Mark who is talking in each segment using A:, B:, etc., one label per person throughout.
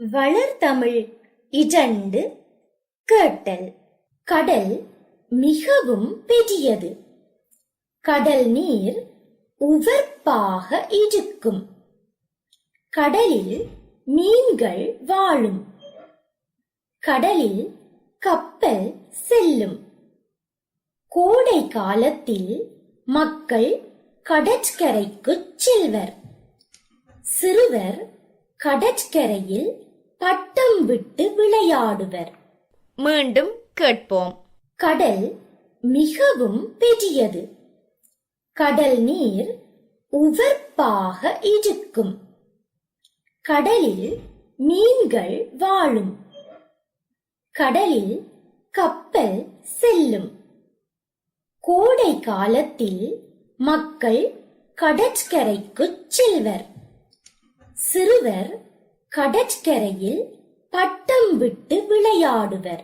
A: வளர்தமிழ் இரண்டு கேட்டல். கடல் மிகவும் பெரியது. கடல் நீர் உவர்ப்பாக இருக்கும். கடலில் மீன்கள் வாழும். கடலில் கப்பல் செல்லும். கோடை காலத்தில் மக்கள் கடற்கரைக்குச் செல்வர். சிறுவர் கடற்கரையில் பட்டம் விட்டு விளையாடுவர்.
B: மீண்டும் கேட்போம்.
A: கடல் மிகவும் பெரியது. கடல் நீர் உவர்ப்பாக இருக்கும். கடலில் மீன்கள் வாழும். கடலில் கப்பல் செல்லும். கோடை காலத்தில் மக்கள் கடற்கரைக்குச் செல்வர். சிறுவர் கடற்கரையில் பட்டம் விட்டு விளையாடுவர்.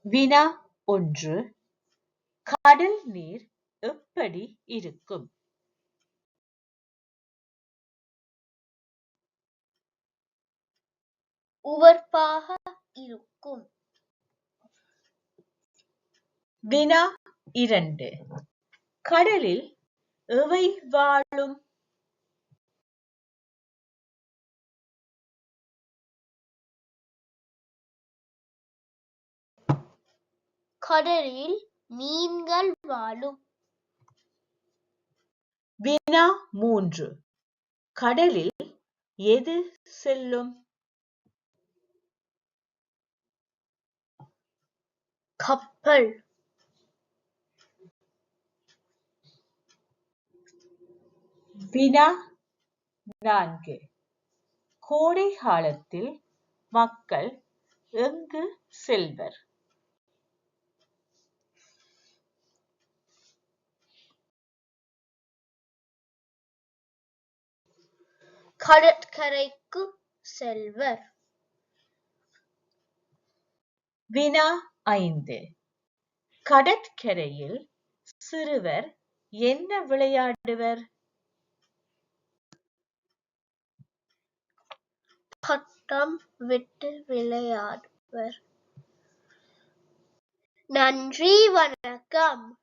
C: வினா ஒன்று. கடல் நீர் எப்படி இருக்கும்?
D: உவர்ப்பாக இருக்கும்.
C: வினா இரண்டு. கடலில் எவை வாழும்?
D: கடலில் மீன்கள் வாழும்.
C: வினா மூன்று. கடலில் எது செல்லும்?
D: கப்பல்.
C: வினா நான்கு. கோடை காலத்தில் மக்கள் எங்கு செல்வர்?
D: கடற்கரைக்கு செல்வர்.
C: வினா ஐந்து. கடற்கரையில் சிறுவர் என்ன விளையாடுவர்?
D: பட்டம் விட்டு விளையாடுவர். நன்றி வணக்கம்.